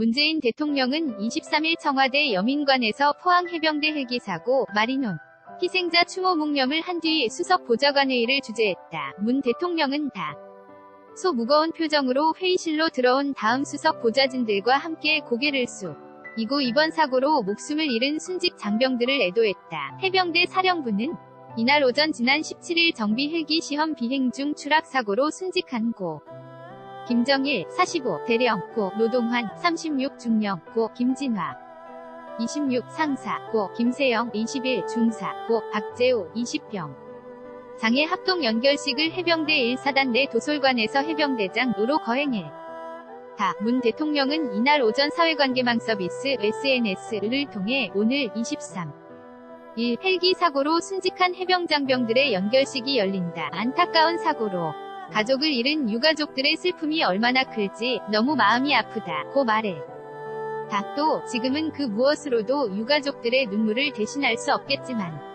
문재인 대통령은 23일 청와대 여민관에서 포항 해병대 헬기 사고 마리논 희생자 추모 묵념을 한 뒤 수석 보좌관회의를 주재했다. 문 대통령은 다. 소 무거운 표정으로 회의실로 들어온 다음 수석 보좌진들과 함께 고개를 쑥. 이고 이번 사고로 목숨을 잃은 순직 장병들을 애도했다. 해병대 사령부는 이날 오전 지난 17일 정비 헬기 시험 비행 중 추락 사고로 순직한 고. 김정일 45 대령 고 노동환 36 중령 고 김진화 26 상사 고 김세영 21 중사 고 박재호 20병 장애 합동 연결식을 해병대 1사단 내 도솔관에서 해병대장 노로 거행해 다 문 대통령은 이날 오전 사회관계망 서비스 SNS를 통해 오늘 23 1 헬기 사고로 순직한 해병 장병들의 연결식이 열린다. 안타까운 사고로 가족을 잃은 유가족들의 슬픔이 얼마나 클지 너무 마음이 아프다. 고 말해. 다또 지금은 그 무엇으로도 유가족들의 눈물을 대신할 수 없겠지만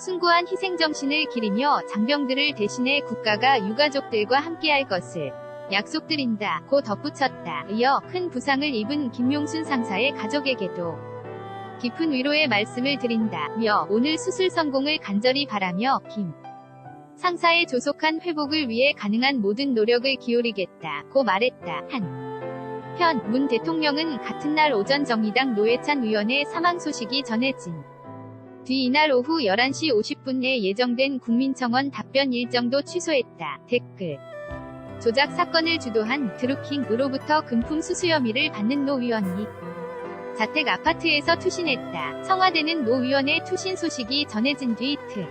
숭고한 희생정신을 기리며 장병들을 대신해 국가가 유가족들과 함께할 것을 약속드린다. 고 덧붙였다. 이어 큰 부상을 입은 김용순 상사의 가족에게도 깊은 위로의 말씀을 드린다며 오늘 수술 성공을 간절히 바라며 김 상사의 조속한 회복을 위해 가능한 모든 노력을 기울이겠다. 고 말했다. 한 편, 문 대통령은 같은 날 오전 정의당 노회찬 의원의 사망 소식이 전해진 뒤 이날 오후 11시 50분에 예정된 국민청원 답변 일정도 취소했다. 댓글 조작 사건을 주도한 드루킹으로부터 금품 수수 혐의를 받는 노 의원이 자택 아파트에서 투신했다. 청와대는 노 의원의 투신 소식이 전해진 뒤 트.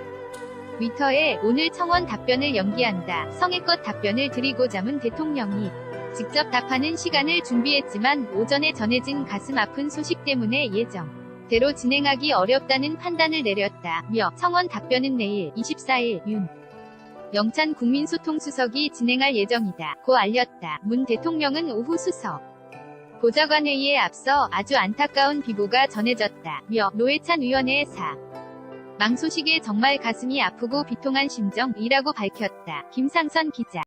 위터에 오늘 청원 답변을 연기한다. 성의껏 답변을 드리고자 문 대통령이 직접 답하는 시간을 준비했지만 오전에 전해진 가슴 아픈 소식 때문에 예정. 대로 진행하기 어렵다는 판단을 내렸다 며 청원 답변은 내일 24일 윤 영찬 국민소통수석이 진행할 예정이다. 고 알렸다. 문 대통령은 오후 수석 보좌관회의에 앞서 아주 안타까운 비보가 전해졌다 며 노회찬 의원의 사. 망 소식에 정말 가슴이 아프고 비통한 심정이라고 밝혔다. 김상선 기자